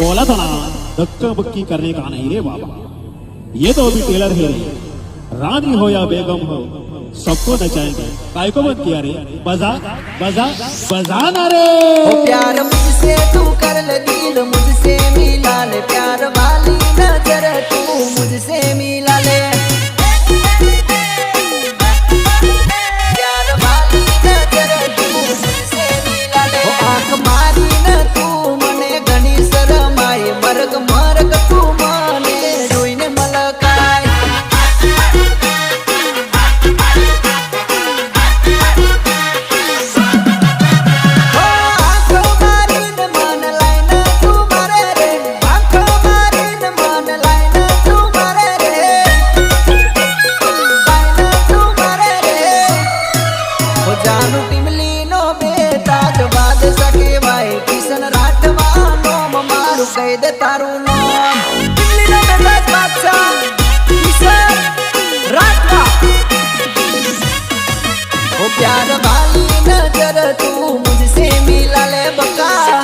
बोला था ना धक्का बक्की करने का नहीं रे बाबा। ये तो अभी टेलर है रे रानी हो या बेगम हो, सबको नचाएँगे। काय को मत किया रे? बजा बजा बजाना रे। ओ प्यार मुझसे तू कर ले दिल, मुझसे मिला ले प्यार वाली नज़र। तू मुझसे मिला નાનું ટીમલી નો બેટા જ વાદ સકે ભાઈ કિશન રાઠવા નોમ મારું કહી દે તારું નામ ટીમલી નો બેટા જ બાદશાહ કિશન રાઠવા ઓ પ્યાર વાલી નજર તું મુજસે મિલા લે બકા